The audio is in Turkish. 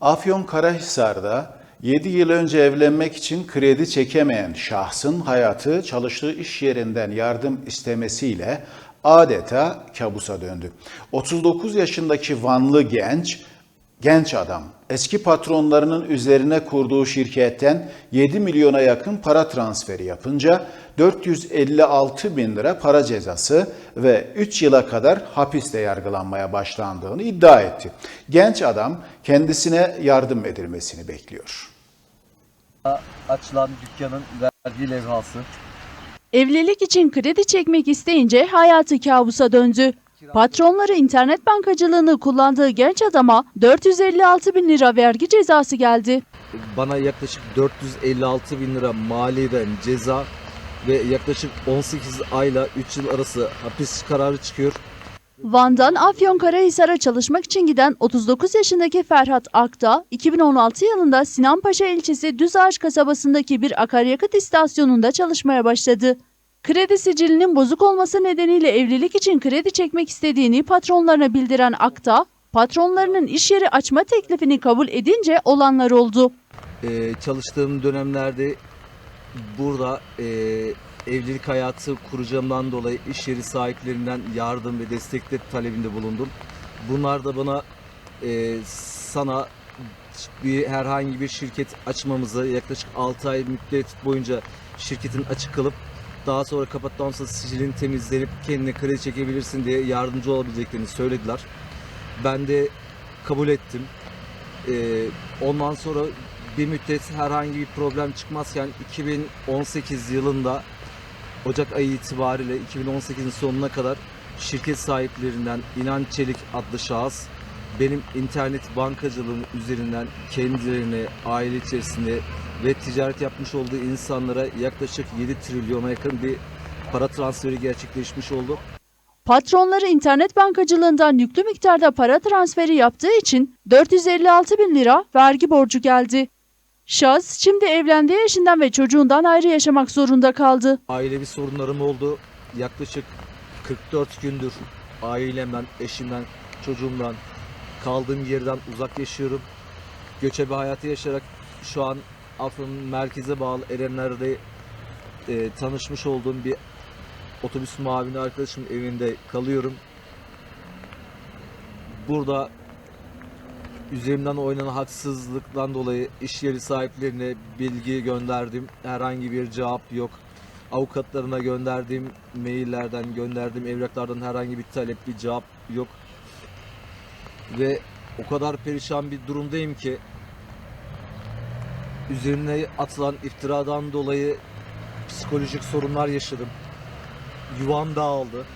Afyonkarahisar'da 7 yıl önce evlenmek için kredi çekemeyen şahsın hayatı çalıştığı iş yerinden yardım istemesiyle adeta kabusa döndü. 39 yaşındaki Vanlı genç, genç adam eski patronlarının üzerine kurduğu şirketten 7 milyona yakın para transferi yapınca 456 bin lira para cezası ve 3 yıla kadar hapiste yargılanmaya başlandığını iddia etti. Genç adam kendisine yardım edilmesini bekliyor. açılan dükkanın vergi levhası. Evlilik için kredi çekmek isteyince hayatı kabusa döndü. Patronları internet bankacılığını kullandığı genç adama 456 bin lira vergi cezası geldi. Bana yaklaşık 456 bin lira maliyeden ceza ve yaklaşık 18 ayla 3 yıl arası hapis kararı çıkıyor. Van'dan Afyonkarahisar'a çalışmak için giden 39 yaşındaki Ferhat Akta, 2016 yılında Sinanpaşa ilçesi Düzağaç kasabasındaki bir akaryakıt istasyonunda çalışmaya başladı. Kredi sicilinin bozuk olması nedeniyle evlilik için kredi çekmek istediğini patronlarına bildiren Akta, patronlarının iş yeri açma teklifini kabul edince olanlar oldu. Ee, çalıştığım dönemlerde burada e, evlilik hayatı kuracağımdan dolayı iş yeri sahiplerinden yardım ve destekler talebinde bulundum. Bunlar da bana e, sana bir herhangi bir şirket açmamızı yaklaşık 6 ay müddet boyunca şirketin açık kalıp daha sonra kapattıktan sonra sicilin temizlenip kendine kredi çekebilirsin diye yardımcı olabileceklerini söylediler. Ben de kabul ettim. Ee, ondan sonra bir müddet herhangi bir problem çıkmazken 2018 yılında Ocak ayı itibariyle 2018'in sonuna kadar şirket sahiplerinden İnan Çelik adlı şahıs benim internet bankacılığım üzerinden kendilerine, aile içerisinde ve ticaret yapmış olduğu insanlara yaklaşık 7 trilyona yakın bir para transferi gerçekleşmiş oldu. Patronları internet bankacılığından yüklü miktarda para transferi yaptığı için 456 bin lira vergi borcu geldi. Şahıs şimdi evlendiği eşinden ve çocuğundan ayrı yaşamak zorunda kaldı. Ailevi sorunlarım oldu. Yaklaşık 44 gündür ailemden, eşimden, çocuğumdan, kaldığım yerden uzak yaşıyorum. Göçebe hayatı yaşayarak şu an Afyon merkeze bağlı Erenler'de e, tanışmış olduğum bir otobüs muavini arkadaşımın evinde kalıyorum. Burada üzerimden oynanan haksızlıktan dolayı iş yeri sahiplerine bilgi gönderdim. Herhangi bir cevap yok. Avukatlarına gönderdiğim maillerden, gönderdiğim evraklardan herhangi bir talep, bir cevap yok. Ve o kadar perişan bir durumdayım ki üzerine atılan iftiradan dolayı psikolojik sorunlar yaşadım. Yuvam dağıldı.